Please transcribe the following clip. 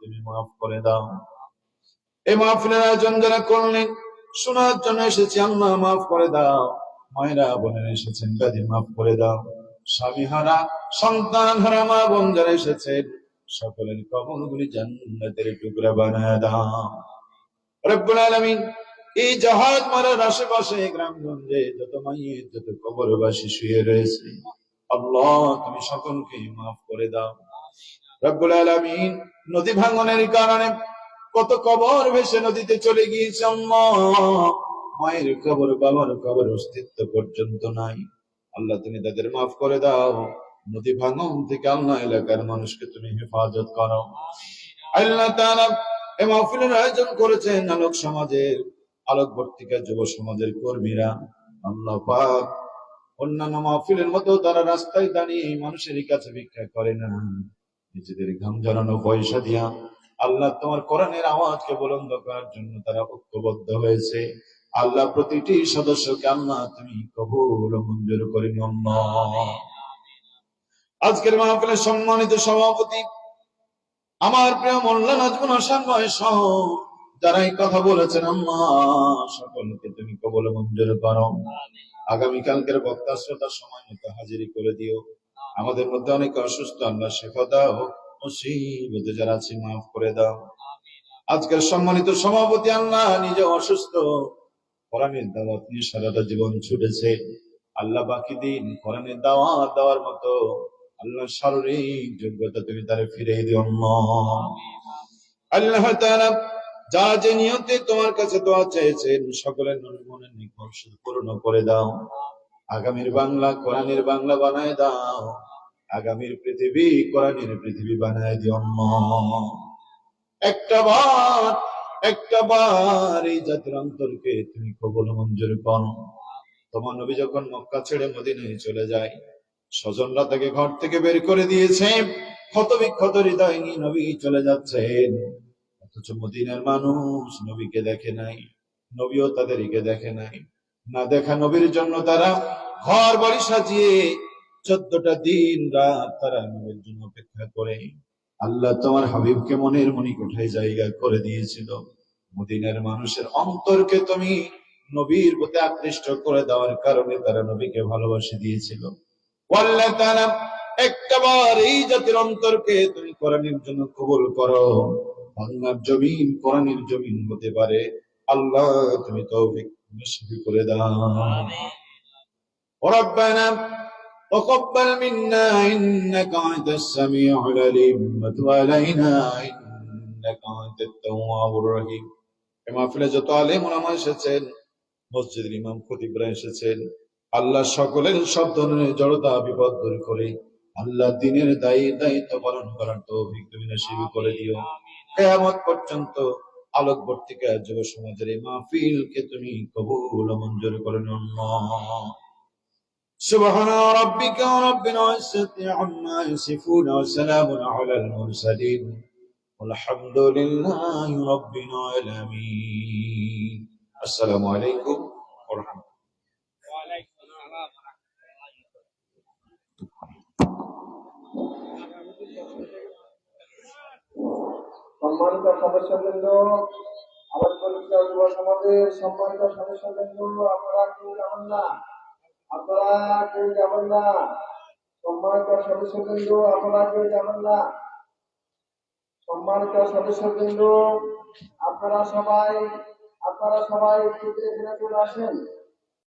তুমি মাফ করে দাও। এই মাহফিলের আয়োজন যারা করলেন, শোনার জন্য এসেছি, আল্লাহ মাফ করে দাও। মায়েরা, বোনের এসেছেন, দাদি মাফ করে দাও। স্বামী হারা, সন্তান হারা, মা বোন যারা এসেছেন, সকলের কবরগুলি জান্নাতের টুকরা বানায় দাও। রব্বুল আলামিন, এই জাহাজ মারার আশেপাশে গ্রামগঞ্জে যত মাইয়ের যত কবরবাসী শুয়ে রয়েছে, আল্লাহ তুমি সকলকে মাফ করে দাও। রব্বুল নদী ভাঙনের কারণে কত কবর ভেসে নদীতে চলে গিয়েছে মায়ের কবর, বাবার কবর অস্তিত্ব পর্যন্ত নাই। আল্লাহ, তুমি তাদের মাফ করে দাও। নদী ভাঙন থেকে আল্লাহ এলাকার মানুষকে তুমি হেফাজত করো। আল্লাহ তাআলা এই মাহফিলের আয়োজন করেছেন আলোক সমাজের আলোক বর্তিকা যুব সমাজের কর্মীরা। আল্লাহ পাক অন্যান্য মাহফিলের মতো তারা রাস্তায় দাঁড়িয়ে মানুষের কাছে ভিক্ষা করে না। নিজেদের ঘাম জ্বালানো পয়সা দিয়া আল্লাহ তোমার কোরআনের আওয়াজকে বুলন্দ করার জন্য তারা ঐক্যবদ্ধ হয়েছে। আল্লাহ প্রতিটি সদস্যকে আল্লাহ তুমি কবুল মঞ্জুর করে আজকের মাহফিলের সম্মানিত সভাপতি, আমার প্রিয় মোল্লা নাজমুল হাসান বয়স সহ যারা এই কথা বলেছেন আম্মা সকলকে তুমি কবল মঞ্জুর করো। আগামীকালকের বক্তা শ্রোতার সময় মতো হাজিরি করে দিও। আমাদের মধ্যে অনেক অসুস্থ, আল্লাহ শেফা দাও, মুসিবতে যারা আছে মাফ করে দাও। আজকের সম্মানিত সভাপতি আল্লাহ নিজে অসুস্থ। কোরআনের দাওয়াত নিয়ে সারাটা জীবন ছুটেছে। আল্লাহ বাকি দিন কোরআনের দাওয়াত দেওয়ার মতো আল্লাহ শারীরিক যোগ্যতা তুমি তারে ফিরে দিও আল্লাহ। তাআলা যা যে নিয়তে তোমার কাছে দোয়া চেয়েছেন, সকলের মনে মনের নিকট পূর্ণ করে দাও। আগামীর বাংলা, কোরআনের বাংলা বানায় দাও। আগামীর পৃথিবী, কোরআনের পৃথিবী বানায় দিও। একটা বার একটা বার এই জাতির অন্তরকে তুমি কবল মঞ্জুর করো। তোমার নবী যখন মক্কা ছেড়ে মদিনায় চলে যায়, স্বজনরা তাকে ঘর থেকে বের করে দিয়েছে। ক্ষত বিক্ষত হৃদয় নিয়ে নবী চলে যাচ্ছেন। অথচ মদিনার মানুষ নবীকে দেখে নাই, নবীও তাদেরকে দেখে নাই। না দেখা নবীর জন্য তারা ঘর বাড়ি সাজিয়ে চোদ্দটা দিন রাত তারা নবীর জন্য অপেক্ষা করে। আল্লাহ তোমার হাবিবকে মনের মনি কোঠায় জায়গা করে দিয়েছিল। মদিনার মানুষের অন্তরকে তুমি নবীর প্রতি আকৃষ্ট করে দেওয়ার কারণে তারা নবীকে ভালোবাসে দিয়েছিল। আল্লাহ তারা একটাবার এই জাতির অন্তরকে তুমি কোরআনের জন্য কবুল করো। বাংলার জমিন কোরআনের জমিন হতে পারে। আল্লাহ তুমি তৌফিক করে দাও। تقبل منا إنك أنت السميع العليم وتب علينا إنك أنت التواب الرحيم এমা ফিলে যত আলেম ওলামা এসেছেন মসজিদের ইমাম খতিবরা এসেছেন আল্লাহ সকলের সব ধরনের জড়তা বিপদ দূর করে আল্লাহ দিনের দায়ী দায়িত্ব পালন করার তৌফিক তুমি নসিব করে দিও কেয়ামত পর্যন্ত আলোকবর্তিকা যুব সমাজের এই মাহফিলকে তুমি কবুল ও মঞ্জুর করে নিও আল্লাহ। سبحان ربك رب العزة عما يصفون وسلام على المرسلين والحمد لله رب العالمين السلام عليكم ورحمة الله সম্মানিত সদস্যবৃন্দ আমার পরিচিত যুব সমাজের সম্মানিত সদস্যবৃন্দ আপনারা কেউ যাবেন না আপনারা কেউ যাবেন না। সম্মানিত সদস্যবৃন্দ, আপনারা কেউ যাবেন না। সম্মানিত সদস্যবৃন্দ, আপনারা সবাই আপনারা সবাই এখানে চলে আসেন।